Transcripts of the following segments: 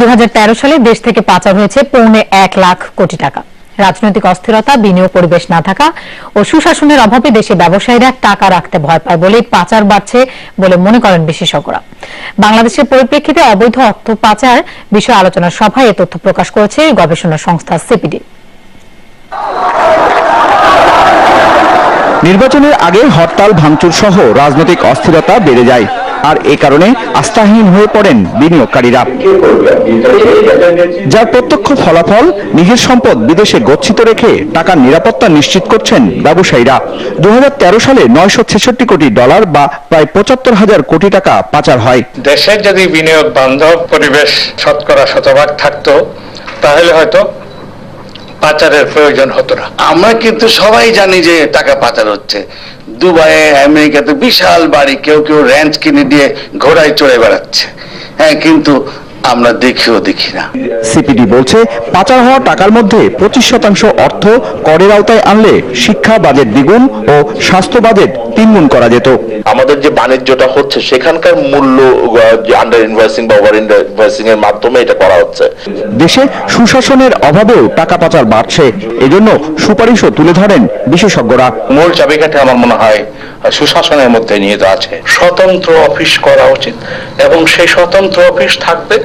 দু হাজার তেরো সালে দেশ থেকে পাচার হয়েছে পৌনে এক লাখ কোটি টাকা। রাজনৈতিক অস্থিরতা, বিনিয়োগ পরিবেশ না থাকা ও সুশাসনের অভাবে দেশে ব্যবসায়ীরা টাকা রাখতে ভয় পায় বলে পাচার বাড়ছে বলে মনে করেন বিশেষজ্ঞরা। বাংলাদেশের পরিপ্রেক্ষিতে অবৈধ অর্থ পাচার বিষয়ে আলোচনা সভায় এ তথ্য প্রকাশ করেছে গবেষণা সংস্থা সিপিডি। নির্বাচনের আগে হরতাল, ভাঙচুর সহ রাজনৈতিক অস্থিরতা বেড়ে যায়। আর এ কারণে আস্থাহীন হয়ে পড়েন বিনিয়োগকারীরা। যার প্রত্যক্ষ ফলাফল, নিজের সম্পদ বিদেশে গচ্ছিত রেখে টাকার নিরাপত্তা নিশ্চিত করছেন ব্যবসায়ীরা। দু হাজার তেরো সালে নয়শো ছেষট্টি কোটি ডলার বা প্রায় পঁচাত্তর হাজার কোটি টাকা পাচার হয়। দেশের যদি বিনিয়োগ বান্ধব পরিবেশ শতকরা শতভাগ থাকতো, তাহলে হয়তো পাচারের প্রয়োজন হতো না। আমরা কিন্তু সবাই জানি যে টাকা পাচার হচ্ছে। দুবাইয়ে, আমেরিকাতে বিশাল বাড়ি, কেউ কেউ র্যাঞ্চ কিনে দিয়ে ঘোড়ায় চড়ে বেড়াচ্ছে। হ্যাঁ কিন্তু আমরা দেখিও দেখি না। সিপিডি বলছে, পাচার হওয়া টাকার মধ্যে পঁচিশ শতাংশ অর্থ করের আওতায় আনলে শিক্ষা বাজেট দ্বিগুণ ও স্বাস্থ্য বাজেট তিনগুণ করা যেত। আমাদের যে বাণিজ্যটা হচ্ছে সেখানকার মূল্য আন্ডার ইনভেস্টিং বা ওভার ইনভেস্টিং এর মাধ্যমে এটা করা হচ্ছে। দেশে সুশাসনের অভাবেও টাকা পাচার বাড়ছে। এজন্য সুপারিশও তুলে ধরেন বিশেষজ্ঞরা। মূল চাবিকাঠি আমার মনে হয় সুশাসনের মধ্যে নিহিত আছে। স্বতন্ত্র অফিস করা উচিত এবং সেই স্বতন্ত্র অফিস থাকবে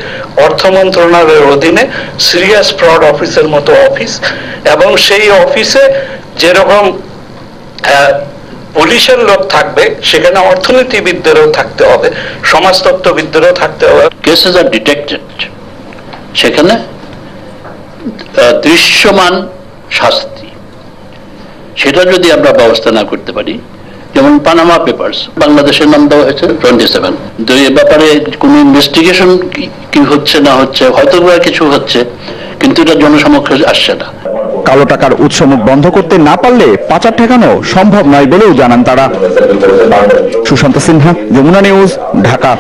অর্থ মন্ত্রণালয়ের অধীনে সিরিয়াস ফ্রড অফিসের মতো অফিস এবং সেই অফিসে যেরকম আহ, পুলিশের লোক থাকবে, সেখানে অর্থনীতিবিদদেরও থাকতে হবে, সমাজতত্ত্ববিদদেরও থাকতে হবে। কেসেস আর ডিটেক্টেড সেখানে দৃশ্যমান শাস্তি। সেটা যদি আমরা ব্যবস্থা না করতে পারি, যেমন পানামা পেপার্স বাংলাদেশের নাম দেওয়া হয়েছে টোয়েন্টি সেভেন তো এ ব্যাপারে কোনো ইনভেস্টিগেশন কি হচ্ছে না হচ্ছে, হয়তো কিছু হচ্ছে, কিন্তু এটা জনসমক্ষে আসছে না। কালো টাকার উৎসমুখ বন্ধ করতে না পারলে পাচার ঠেকানো সম্ভব নয় বলেও জানান তারা। সুশান্ত সিনহা, যমুনা নিউজ, ঢাকা।